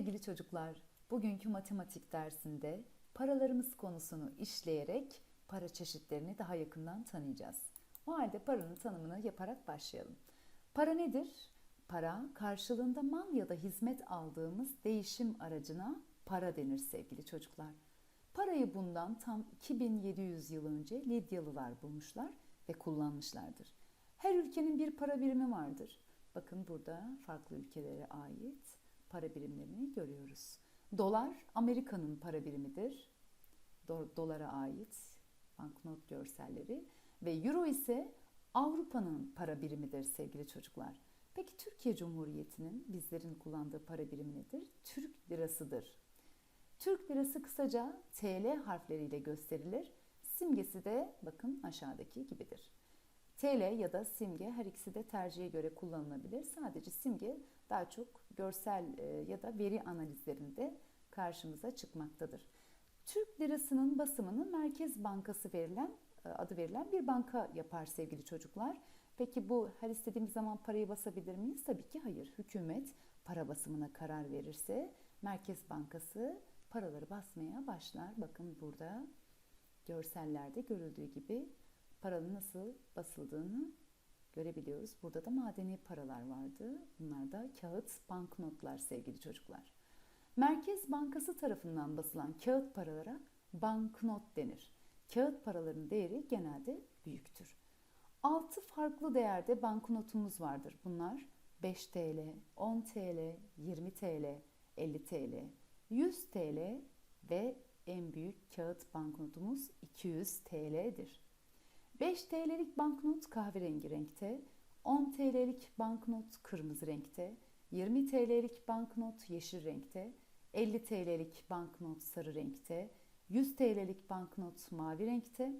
Sevgili çocuklar, bugünkü matematik dersinde paralarımız konusunu işleyerek para çeşitlerini daha yakından tanıyacağız. O halde paranın tanımını yaparak başlayalım. Para nedir? Para karşılığında mal ya da hizmet aldığımız değişim aracına para denir sevgili çocuklar. Parayı bundan tam 2700 yıl önce Lidyalılar bulmuşlar ve kullanmışlardır. Her ülkenin bir para birimi vardır. Bakın burada farklı ülkelere ait para birimlerini görüyoruz. Dolar Amerika'nın para birimidir. Do- dolara ait banknot görselleri ve euro ise Avrupa'nın para birimidir sevgili çocuklar. Peki Türkiye Cumhuriyeti'nin bizlerin kullandığı para birimi nedir? Türk lirasıdır. Türk lirası kısaca TL harfleriyle gösterilir. Simgesi de bakın aşağıdaki gibidir. TL ya da simge her ikisi de tercihe göre kullanılabilir. Sadece simge daha çok görsel e, ya da veri analizlerinde karşımıza çıkmaktadır. Türk lirasının basımını Merkez Bankası verilen e, adı verilen bir banka yapar sevgili çocuklar. Peki bu her istediğimiz zaman parayı basabilir miyiz? Tabii ki hayır. Hükümet para basımına karar verirse Merkez Bankası paraları basmaya başlar. Bakın burada görsellerde görüldüğü gibi paranın nasıl basıldığını görebiliyoruz. Burada da madeni paralar vardı. Bunlar da kağıt banknotlar sevgili çocuklar. Merkez Bankası tarafından basılan kağıt paralara banknot denir. Kağıt paraların değeri genelde büyüktür. 6 farklı değerde banknotumuz vardır. Bunlar 5 TL, 10 TL, 20 TL, 50 TL, 100 TL ve en büyük kağıt banknotumuz 200 TL'dir. 5 TL'lik banknot kahverengi renkte, 10 TL'lik banknot kırmızı renkte, 20 TL'lik banknot yeşil renkte, 50 TL'lik banknot sarı renkte, 100 TL'lik banknot mavi renkte,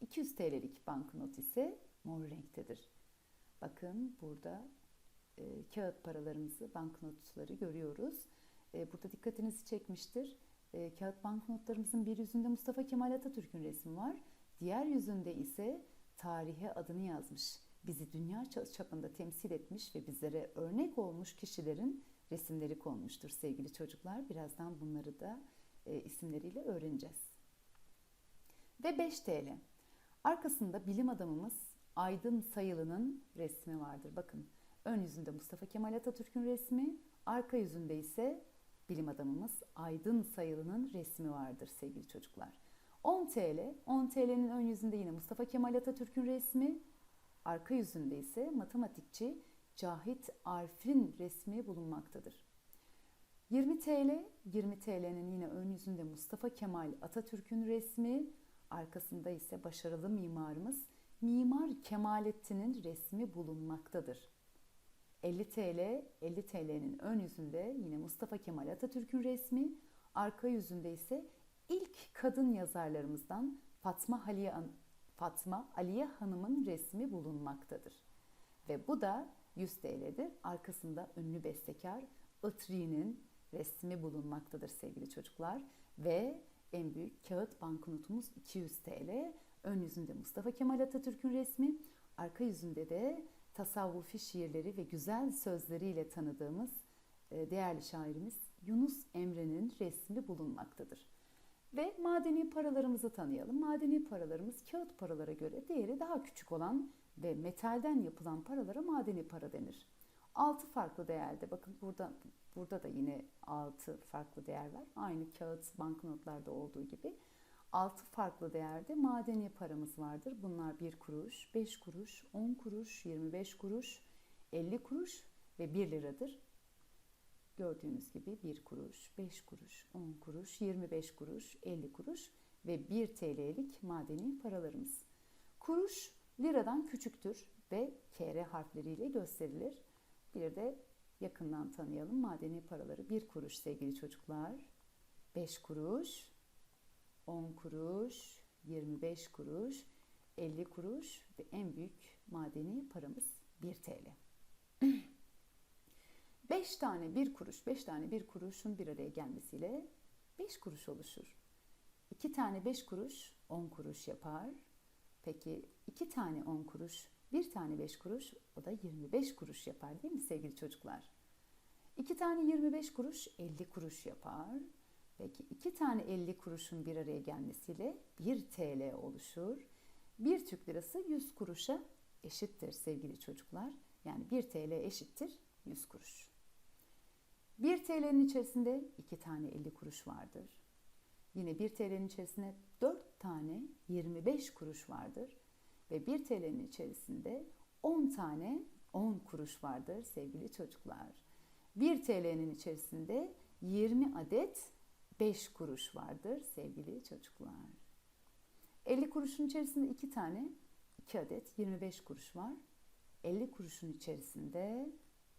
200 TL'lik banknot ise mor renktedir. Bakın burada e, kağıt paralarımızı, banknotları görüyoruz. E, burada dikkatinizi çekmiştir. E, kağıt banknotlarımızın bir yüzünde Mustafa Kemal Atatürk'ün resmi var. Diğer yüzünde ise tarihe adını yazmış, bizi dünya çapında temsil etmiş ve bizlere örnek olmuş kişilerin resimleri konmuştur sevgili çocuklar. Birazdan bunları da e, isimleriyle öğreneceğiz. Ve 5 TL. Arkasında bilim adamımız Aydın Sayılı'nın resmi vardır. Bakın ön yüzünde Mustafa Kemal Atatürk'ün resmi, arka yüzünde ise bilim adamımız Aydın Sayılı'nın resmi vardır sevgili çocuklar. 10 TL, 10 TL'nin ön yüzünde yine Mustafa Kemal Atatürk'ün resmi, arka yüzünde ise matematikçi Cahit Arif'in resmi bulunmaktadır. 20 TL, 20 TL'nin yine ön yüzünde Mustafa Kemal Atatürk'ün resmi, arkasında ise başarılı mimarımız Mimar Kemalettin'in resmi bulunmaktadır. 50 TL, 50 TL'nin ön yüzünde yine Mustafa Kemal Atatürk'ün resmi, arka yüzünde ise ilk kadın yazarlarımızdan Fatma Aliye, Fatma Aliye Hanım'ın resmi bulunmaktadır. Ve bu da 100 TL'dir. Arkasında ünlü bestekar Itri'nin resmi bulunmaktadır sevgili çocuklar. Ve en büyük kağıt banknotumuz 200 TL. Ön yüzünde Mustafa Kemal Atatürk'ün resmi, arka yüzünde de tasavvufi şiirleri ve güzel sözleriyle tanıdığımız e, değerli şairimiz Yunus Emre'nin resmi bulunmaktadır. Ve madeni paralarımızı tanıyalım. Madeni paralarımız kağıt paralara göre değeri daha küçük olan ve metalden yapılan paralara madeni para denir. 6 farklı değerde bakın burada burada da yine 6 farklı değer var. Aynı kağıt banknotlarda olduğu gibi 6 farklı değerde madeni paramız vardır. Bunlar 1 kuruş, 5 kuruş, 10 kuruş, 25 kuruş, 50 kuruş ve 1 liradır. Gördüğünüz gibi 1 kuruş, 5 kuruş, 10 kuruş, 25 kuruş, 50 kuruş ve 1 TL'lik madeni paralarımız. Kuruş liradan küçüktür ve KR harfleriyle gösterilir. Bir de yakından tanıyalım madeni paraları. 1 kuruş sevgili çocuklar, 5 kuruş, 10 kuruş, 25 kuruş, 50 kuruş ve en büyük madeni paramız 1 TL. 5 tane 1 kuruş, 5 tane 1 kuruşun bir araya gelmesiyle 5 kuruş oluşur. 2 tane 5 kuruş 10 kuruş yapar. Peki 2 tane 10 kuruş, 1 tane 5 kuruş o da 25 kuruş yapar değil mi sevgili çocuklar? 2 tane 25 kuruş 50 kuruş yapar. Peki 2 tane 50 kuruşun bir araya gelmesiyle 1 TL oluşur. 1 Türk lirası 100 kuruşa eşittir sevgili çocuklar. Yani 1 TL eşittir 100 kuruş. 1 TL'nin içerisinde 2 tane 50 kuruş vardır. Yine 1 TL'nin içerisinde 4 tane 25 kuruş vardır. Ve 1 TL'nin içerisinde 10 tane 10 kuruş vardır sevgili çocuklar. 1 TL'nin içerisinde 20 adet 5 kuruş vardır sevgili çocuklar. 50 kuruşun içerisinde 2 tane 2 adet 25 kuruş var. 50 kuruşun içerisinde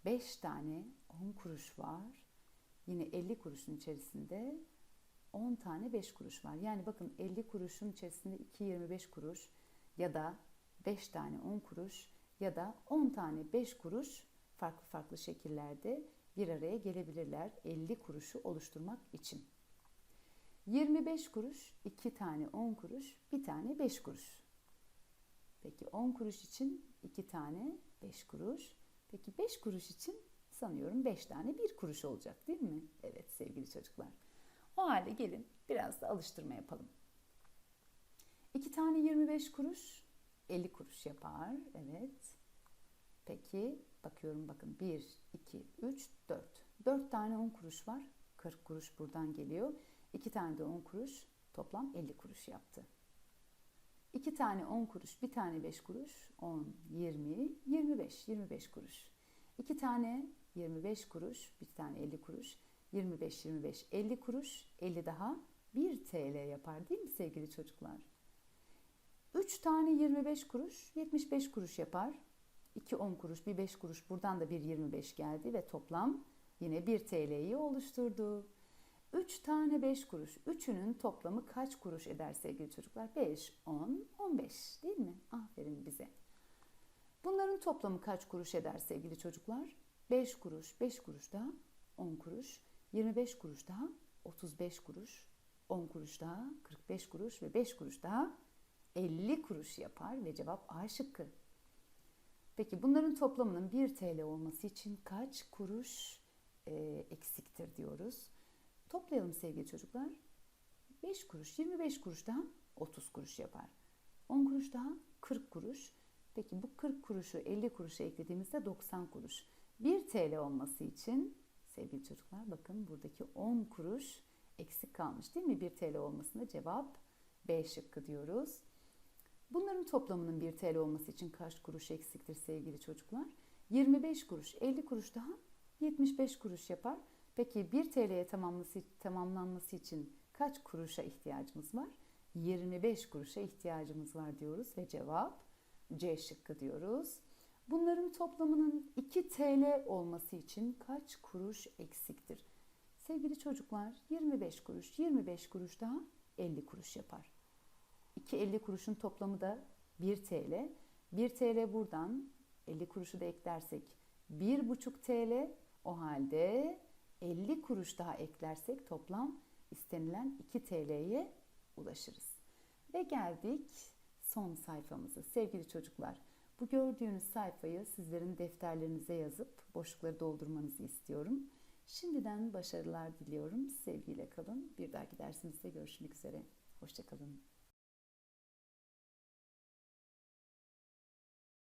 5 tane 10 kuruş var. Yine 50 kuruşun içerisinde 10 tane 5 kuruş var. Yani bakın 50 kuruşun içerisinde 2 25 kuruş ya da 5 tane 10 kuruş ya da 10 tane 5 kuruş farklı farklı şekillerde bir araya gelebilirler 50 kuruşu oluşturmak için. 25 kuruş, 2 tane 10 kuruş, 1 tane 5 kuruş. Peki 10 kuruş için 2 tane 5 kuruş. Peki 5 kuruş için sanıyorum 5 tane 1 kuruş olacak değil mi? Evet sevgili çocuklar. O halde gelin biraz da alıştırma yapalım. 2 tane 25 kuruş 50 kuruş yapar. Evet. Peki bakıyorum bakın 1, 2, 3, 4. 4 tane 10 kuruş var. 40 kuruş buradan geliyor. 2 tane de 10 kuruş toplam 50 kuruş yaptı. 2 tane 10 kuruş, bir tane 5 kuruş, 10, 20, 25, 25 kuruş. 2 tane 25 kuruş, bir tane 50 kuruş, 25, 25, 50 kuruş, 50 daha 1 TL yapar değil mi sevgili çocuklar? 3 tane 25 kuruş, 75 kuruş yapar. 2 10 kuruş, bir 5 kuruş, buradan da bir 25 geldi ve toplam yine 1 TL'yi oluşturdu. 3 tane 5 kuruş. Üçünün toplamı kaç kuruş eder sevgili çocuklar? 5, 10, 15 değil mi? Aferin bize. Bunların toplamı kaç kuruş eder sevgili çocuklar? 5 kuruş, 5 kuruş daha 10 kuruş, 25 kuruş daha 35 kuruş, 10 kuruş daha 45 kuruş ve 5 kuruş daha 50 kuruş yapar ve cevap A şıkkı. Peki bunların toplamının 1 TL olması için kaç kuruş e, eksiktir diyoruz. Toplayalım sevgili çocuklar. 5 kuruş, 25 kuruş daha 30 kuruş yapar. 10 kuruş daha 40 kuruş. Peki bu 40 kuruşu 50 kuruşa eklediğimizde 90 kuruş. 1 TL olması için sevgili çocuklar bakın buradaki 10 kuruş eksik kalmış değil mi? 1 TL olmasında cevap B şıkkı diyoruz. Bunların toplamının 1 TL olması için kaç kuruş eksiktir sevgili çocuklar? 25 kuruş, 50 kuruş daha 75 kuruş yapar. Peki 1 TL'ye tamamlanması, için kaç kuruşa ihtiyacımız var? 25 kuruşa ihtiyacımız var diyoruz ve cevap C şıkkı diyoruz. Bunların toplamının 2 TL olması için kaç kuruş eksiktir? Sevgili çocuklar 25 kuruş, 25 kuruş daha 50 kuruş yapar. 2 50 kuruşun toplamı da 1 TL. 1 TL buradan 50 kuruşu da eklersek 1,5 TL. O halde 50 kuruş daha eklersek toplam istenilen 2 TL'ye ulaşırız. Ve geldik son sayfamıza. Sevgili çocuklar, bu gördüğünüz sayfayı sizlerin defterlerinize yazıp boşlukları doldurmanızı istiyorum. Şimdiden başarılar diliyorum. Sevgiyle kalın. Bir dahaki dersimizde görüşmek üzere. Hoşçakalın.